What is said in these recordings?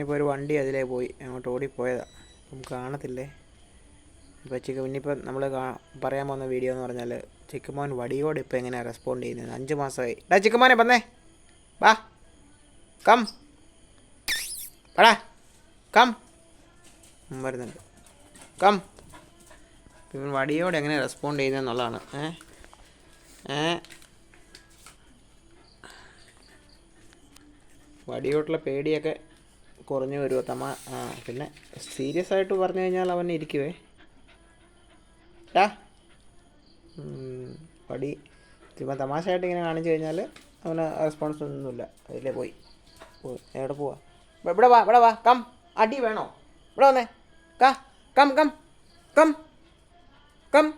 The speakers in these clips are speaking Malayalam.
ഇപ്പോൾ ഒരു വണ്ടി അതിലേ പോയി. അങ്ങോട്ട് ഓടിപ്പോയതാ. അപ്പം കാണത്തില്ലേ? ഇപ്പോൾ ചിക്കൻ ഇനിയിപ്പോൾ നമ്മൾ പറയാൻ പോകുന്ന വീഡിയോ എന്ന് പറഞ്ഞാൽ ചിക്കുമോൻ വടിയോട് ഇപ്പോൾ എങ്ങനെയാണ് റെസ്പോണ്ട് ചെയ്യുന്നത് അഞ്ച് മാസമായി. ഡാ ചിക്കൻ മോനെ വന്നേ. വാ. കം. പടാ കം. വരുന്നുണ്ട്. കം. ഇവൻ വടിയോട് എങ്ങനെ റെസ്പോണ്ട് ചെയ്യുന്നതെന്നുള്ളതാണ്. ഏ? ഏ? വടിയോട്ടുള്ള പേടിയൊക്കെ കുറഞ്ഞു വരുമോ തമാ ആ പിന്നെ സീരിയസ് ആയിട്ട് പറഞ്ഞു കഴിഞ്ഞാൽ അവൻ ഇരിക്കുവേ. ടാ. പടി. ചുമ്മാ തമാശയായിട്ട് ഇങ്ങനെ കാണിച്ചു കഴിഞ്ഞാൽ അവന് റെസ്പോൺസ് ഒന്നുമില്ല. അതിലേ പോയി. എവിടെ പോവാ? ഇവ- ഇവിടെ വാ ഇവിടെ വാ. കം. അടി വേണോ? ഇവിടെ വന്നേ. കാ come come. Come. Come.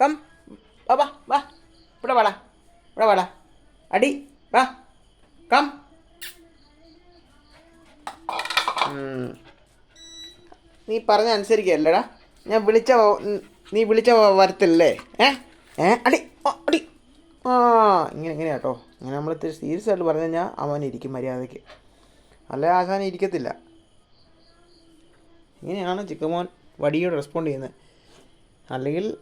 Come. വാ വാ. ഇവിടെ വാടാ. ഇവിടെ വാടാ. അടി. വാ. കം. നീ പറഞ്ഞ അനുസരിക്കല്ലടാ. ഞാൻ വിളിച്ച നീ വിളിച്ച വരത്തില്ലേ? ഏ? ഏ? അടി അടി. ആ ഇങ്ങനെ ഇങ്ങനെ കേട്ടോ. ഇങ്ങനെ നമ്മൾ ഇത്തിരി സീരിയസ് ആയിട്ട് പറഞ്ഞു കഴിഞ്ഞാൽ അവൻ ഇരിക്കും മര്യാദയ്ക്ക്. അല്ലെ ആശാൻ ഇരിക്കത്തില്ല. ഇങ്ങനെയാണ് ചിക്കമോൻ വടിയോട് റെസ്പോണ്ട് ചെയ്യുന്നത്. അല്ലെങ്കിൽ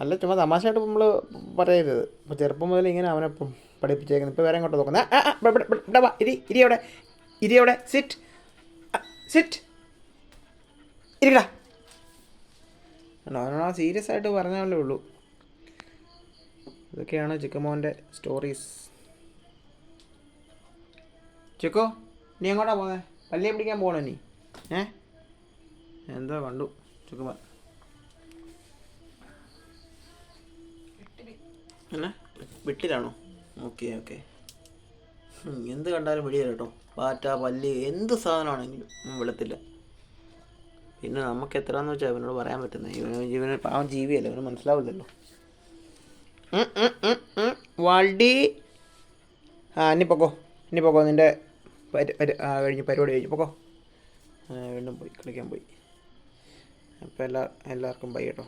അല്ല ചുമ്മാ തമാശയായിട്ട് നമ്മൾ പറയരുത്. ഇപ്പോൾ ചെറുപ്പം മുതൽ ഇങ്ങനെ അവനെ പഠിപ്പിച്ചേക്കുന്നത് ഇപ്പോൾ വേറെ ഇങ്ങോട്ട് നോക്കുന്നത് ഇരി ഇരി അവിടെ. ഇരി അവിടെ. സിറ്റ് സിറ്റ് ഇരിക്കടാ. അവനോട് സീരിയസ് ആയിട്ട് പറഞ്ഞാലേ ഉള്ളൂ. ഇതൊക്കെയാണ് ചിക്കമോന്റെ സ്റ്റോറീസ് ചിക്കോ നീ എങ്ങോട്ടാ പോകുന്നത് പല്ലിയെ പിടിക്കാൻ പോകണോ നീ? ഏ? എന്താ കണ്ടു ചിക്കുമോൻ? എന്നാ? വിട്ടിലാണോ? ഓക്കെ ഓക്കെ എന്ത് കണ്ടാലും വെളിയില്ല കേട്ടോ. പാറ്റ പല്ല് എന്ത് സാധനമാണെങ്കിലും വെളുത്തില്ല പിന്നെ നമുക്ക് എത്രയാണെന്ന് വെച്ചാൽ അവനോട് പറയാൻ പറ്റുന്നത്. ഇവന് ഇവന് പാവം ജീവിയല്ല അവന് മനസ്സിലാവില്ലല്ലോ. വാൾഡി. ആ ഇനി പൊക്കോ. ഇനി പൊക്കോ നിന്റെ കഴിഞ്ഞ് പരിപാടി കഴിഞ്ഞു പൊക്കോ. വീണ്ടും പോയി കളിക്കാൻ പോയി. അപ്പോൾ എല്ലാ എല്ലാവർക്കും ബൈ കേട്ടോ.